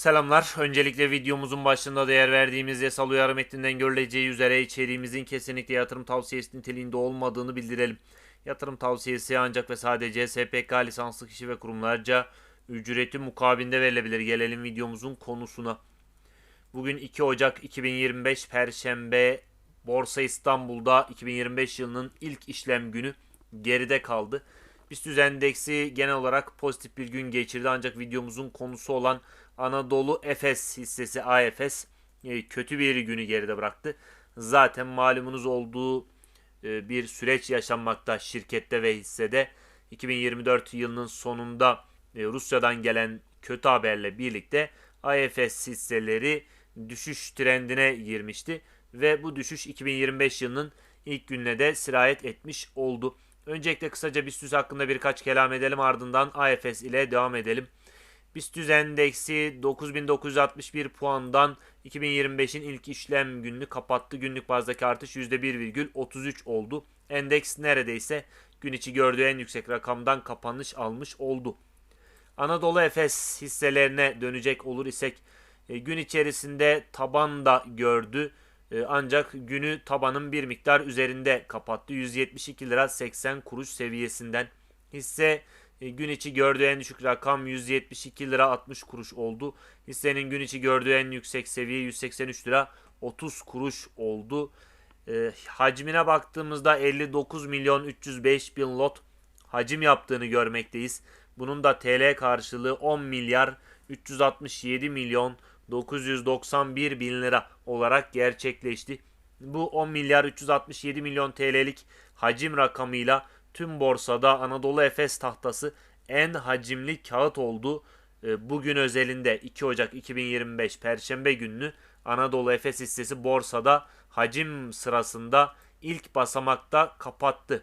Selamlar. Öncelikle videomuzun başında değer verdiğimiz yasal uyarı metninden görüleceği üzere içeriğimizin kesinlikle yatırım tavsiyesi niteliğinde olmadığını bildirelim. Yatırım tavsiyesi ancak ve sadece SPK lisanslı kişi ve kurumlarca ücreti mukabilinde verilebilir. Gelelim videomuzun konusuna. Bugün 2 Ocak 2025 Perşembe Borsa İstanbul'da 2025 yılının ilk işlem günü geride kaldı. BIST endeksi genel olarak pozitif bir gün geçirdi ancak videomuzun konusu olan Anadolu Efes hissesi AFS e, kötü bir günü geride bıraktı. Zaten malumunuz olduğu e, bir süreç yaşanmakta şirkette ve hissede. 2024 yılının sonunda e, Rusya'dan gelen kötü haberle birlikte AFS hisseleri düşüş trendine girmişti ve bu düşüş 2025 yılının ilk gününe de sirayet etmiş oldu. Öncelikle kısaca BIST hakkında birkaç kelam edelim ardından AFS ile devam edelim. BIST endeksi 9961 puandan 2025'in ilk işlem gününü kapattı. Günlük bazdaki artış %1,33 oldu. Endeks neredeyse gün içi gördüğü en yüksek rakamdan kapanış almış oldu. Anadolu Efes hisselerine dönecek olur isek e, gün içerisinde taban da gördü. E, ancak günü tabanın bir miktar üzerinde kapattı. 172 lira 80 kuruş seviyesinden. Hisse gün içi gördüğü en düşük rakam 172 lira 60 kuruş oldu. Hissenin gün içi gördüğü en yüksek seviye 183 lira 30 kuruş oldu. E, hacmine baktığımızda 59 milyon 305 bin lot hacim yaptığını görmekteyiz. Bunun da TL karşılığı 10 milyar 367 milyon 991 bin lira olarak gerçekleşti. Bu 10 milyar 367 milyon TL'lik hacim rakamıyla tüm borsada Anadolu Efes tahtası en hacimli kağıt oldu. E, bugün özelinde 2 Ocak 2025 Perşembe gününü Anadolu Efes hissesi borsada hacim sırasında ilk basamakta kapattı.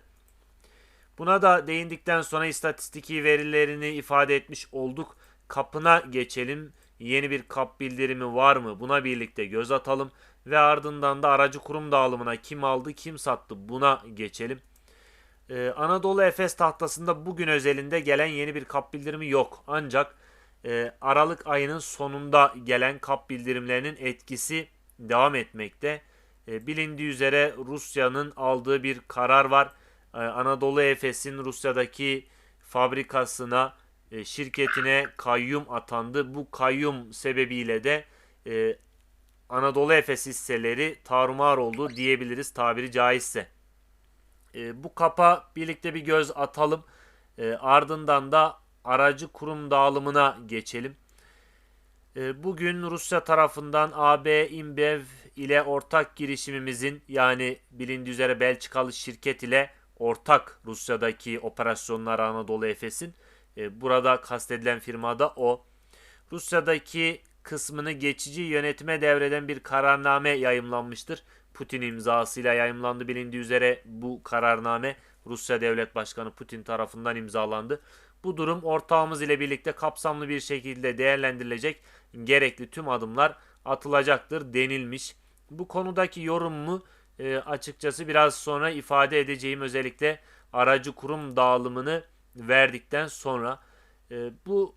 Buna da değindikten sonra istatistiki verilerini ifade etmiş olduk. Kapına geçelim. Yeni bir kap bildirimi var mı? Buna birlikte göz atalım ve ardından da aracı kurum dağılımına kim aldı, kim sattı buna geçelim. Ee, Anadolu Efes tahtasında bugün özelinde gelen yeni bir kap bildirimi yok. Ancak e, Aralık ayının sonunda gelen kap bildirimlerinin etkisi devam etmekte. E, bilindiği üzere Rusya'nın aldığı bir karar var. E, Anadolu Efes'in Rusya'daki fabrikasına, e, şirketine kayyum atandı. Bu kayyum sebebiyle de e, Anadolu Efes hisseleri tarumar oldu diyebiliriz tabiri caizse. E, bu kapa birlikte bir göz atalım. E, ardından da aracı kurum dağılımına geçelim. E, bugün Rusya tarafından AB InBev ile ortak girişimimizin yani bilindiği üzere Belçikalı şirket ile ortak Rusya'daki operasyonlar Anadolu Efes'in e, burada kastedilen firma da o. Rusya'daki kısmını geçici yönetime devreden bir kararname yayımlanmıştır. Putin imzasıyla yayımlandı bilindiği üzere bu kararname Rusya Devlet Başkanı Putin tarafından imzalandı. Bu durum ortağımız ile birlikte kapsamlı bir şekilde değerlendirilecek gerekli tüm adımlar atılacaktır denilmiş. Bu konudaki yorumumu e, açıkçası biraz sonra ifade edeceğim özellikle aracı kurum dağılımını verdikten sonra e, bu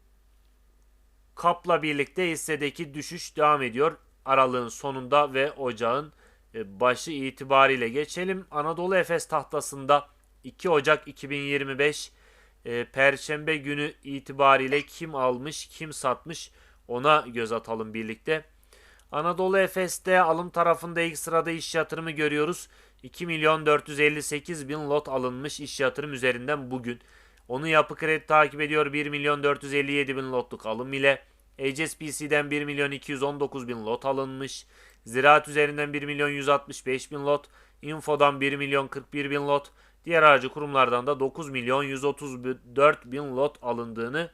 kapla birlikte hissedeki düşüş devam ediyor. Aralığın sonunda ve ocağın başı itibariyle geçelim. Anadolu Efes tahtasında 2 Ocak 2025 e, Perşembe günü itibariyle kim almış kim satmış ona göz atalım birlikte. Anadolu Efes'te alım tarafında ilk sırada iş yatırımı görüyoruz. 2 milyon 458 bin lot alınmış iş yatırım üzerinden bugün. Onu yapı kredi takip ediyor 1 milyon 457 bin lotluk alım ile. HSBC'den 1 milyon 219 bin lot alınmış. Ziraat üzerinden 1 milyon 165 bin lot. Info'dan 1 milyon 41 bin lot. Diğer aracı kurumlardan da 9 milyon 134 bin lot alındığını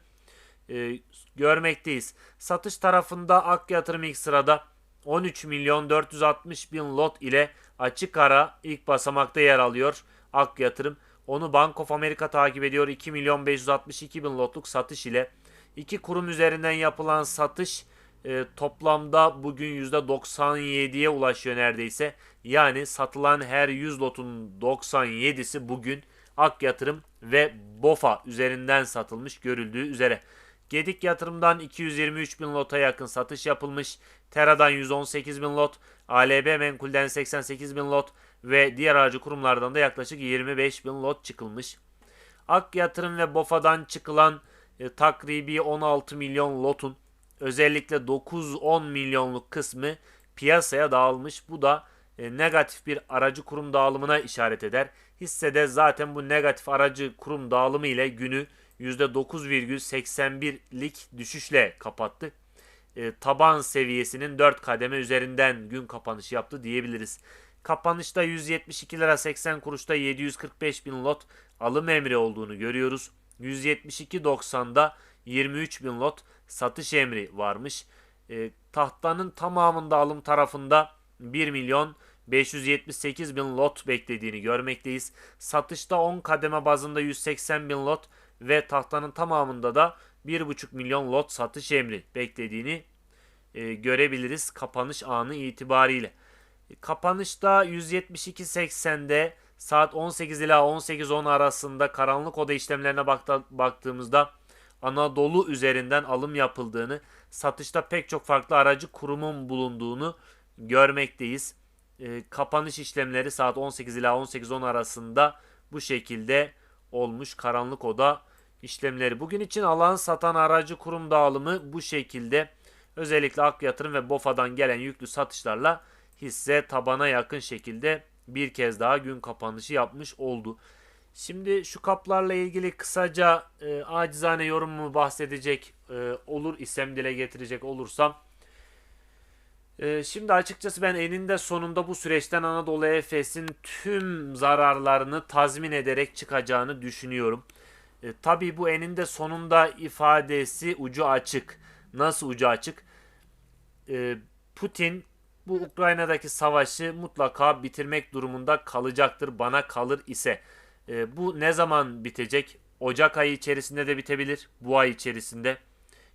e, görmekteyiz. Satış tarafında Ak Yatırım ilk sırada 13 milyon 460 bin lot ile açık ara ilk basamakta yer alıyor. Ak Yatırım onu Bank of America takip ediyor 2 milyon 562 bin lotluk satış ile. İki kurum üzerinden yapılan satış e, toplamda bugün %97'ye ulaşıyor neredeyse. Yani satılan her 100 lotun 97'si bugün Ak Yatırım ve BOFA üzerinden satılmış görüldüğü üzere. Gedik yatırımdan 223 bin lota yakın satış yapılmış. Tera'dan 118 bin lot, ALB Menkul'den 88 bin lot ve diğer aracı kurumlardan da yaklaşık 25 bin lot çıkılmış. Ak Yatırım ve BOFA'dan çıkılan e, takribi 16 milyon lotun özellikle 9-10 milyonluk kısmı piyasaya dağılmış. Bu da e, negatif bir aracı kurum dağılımına işaret eder. Hissede zaten bu negatif aracı kurum dağılımı ile günü %9,81'lik düşüşle kapattı. E, taban seviyesinin 4 kademe üzerinden gün kapanışı yaptı diyebiliriz. Kapanışta 172 lira 80 kuruşta 745 bin lot alım emri olduğunu görüyoruz. 172.90'da 23 bin lot satış emri varmış. E, tahtanın tamamında alım tarafında 1 milyon 578 bin lot beklediğini görmekteyiz. Satışta 10 kademe bazında 180 bin lot ve tahtanın tamamında da 1,5 milyon lot satış emri beklediğini e, görebiliriz kapanış anı itibariyle. E, kapanışta 172.80'de saat 18 ila 18.10 arasında karanlık oda işlemlerine baktığımızda Anadolu üzerinden alım yapıldığını, satışta pek çok farklı aracı kurumun bulunduğunu görmekteyiz. E, kapanış işlemleri saat 18 ila 18.10 arasında bu şekilde olmuş karanlık oda işlemleri. Bugün için alan satan aracı kurum dağılımı bu şekilde. Özellikle Ak Yatırım ve BOFA'dan gelen yüklü satışlarla hisse tabana yakın şekilde bir kez daha gün kapanışı yapmış oldu. Şimdi şu kaplarla ilgili kısaca e, acizane yorumumu bahsedecek e, olur isem dile getirecek olursam. E, şimdi açıkçası ben eninde sonunda bu süreçten Anadolu Efes'in tüm zararlarını tazmin ederek çıkacağını düşünüyorum. E, tabii bu eninde sonunda ifadesi ucu açık. Nasıl ucu açık? E, Putin bu Ukrayna'daki savaşı mutlaka bitirmek durumunda kalacaktır bana kalır ise. E, bu ne zaman bitecek? Ocak ayı içerisinde de bitebilir. Bu ay içerisinde.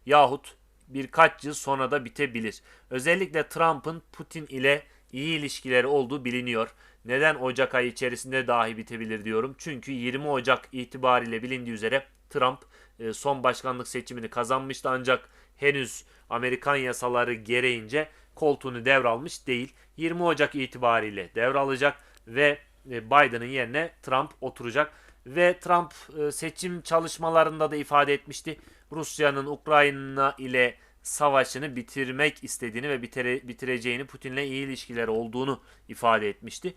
Yahut birkaç yıl sonra da bitebilir. Özellikle Trump'ın Putin ile iyi ilişkileri olduğu biliniyor. Neden Ocak ayı içerisinde dahi bitebilir diyorum. Çünkü 20 Ocak itibariyle bilindiği üzere Trump e, son başkanlık seçimini kazanmıştı ancak henüz Amerikan yasaları gereğince koltuğunu devralmış değil. 20 Ocak itibariyle devralacak ve Biden'ın yerine Trump oturacak. Ve Trump e, seçim çalışmalarında da ifade etmişti. Rusya'nın Ukrayna ile savaşını bitirmek istediğini ve bitire, bitireceğini Putin'le iyi ilişkileri olduğunu ifade etmişti.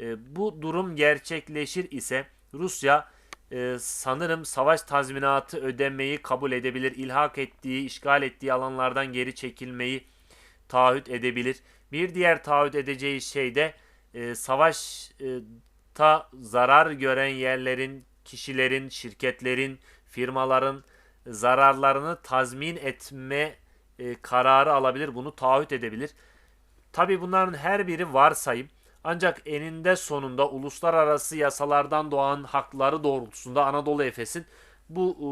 E, bu durum gerçekleşir ise Rusya e, sanırım savaş tazminatı ödemeyi kabul edebilir. İlhak ettiği, işgal ettiği alanlardan geri çekilmeyi taahhüt edebilir. Bir diğer taahhüt edeceği şey de e, savaşta zarar gören yerlerin, kişilerin, şirketlerin, firmaların zararlarını tazmin etme e, kararı alabilir. Bunu taahhüt edebilir. Tabi bunların her biri varsayım. Ancak eninde sonunda uluslararası yasalardan doğan hakları doğrultusunda Anadolu Efes'in bu e,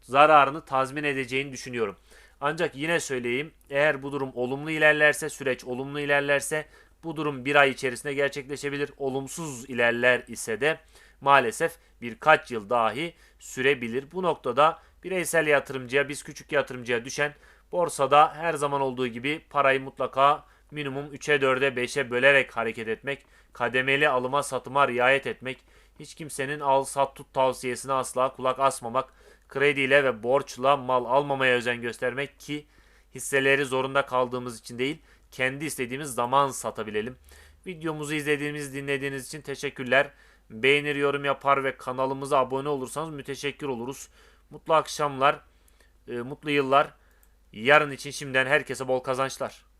zararını tazmin edeceğini düşünüyorum. Ancak yine söyleyeyim eğer bu durum olumlu ilerlerse süreç olumlu ilerlerse bu durum bir ay içerisinde gerçekleşebilir. Olumsuz ilerler ise de maalesef birkaç yıl dahi sürebilir. Bu noktada bireysel yatırımcıya biz küçük yatırımcıya düşen borsada her zaman olduğu gibi parayı mutlaka minimum 3'e 4'e 5'e bölerek hareket etmek, kademeli alıma satıma riayet etmek, hiç kimsenin al sat tut tavsiyesine asla kulak asmamak, krediyle ve borçla mal almamaya özen göstermek ki hisseleri zorunda kaldığımız için değil, kendi istediğimiz zaman satabilelim. Videomuzu izlediğiniz, dinlediğiniz için teşekkürler. Beğenir, yorum yapar ve kanalımıza abone olursanız müteşekkir oluruz. Mutlu akşamlar, e, mutlu yıllar. Yarın için şimdiden herkese bol kazançlar.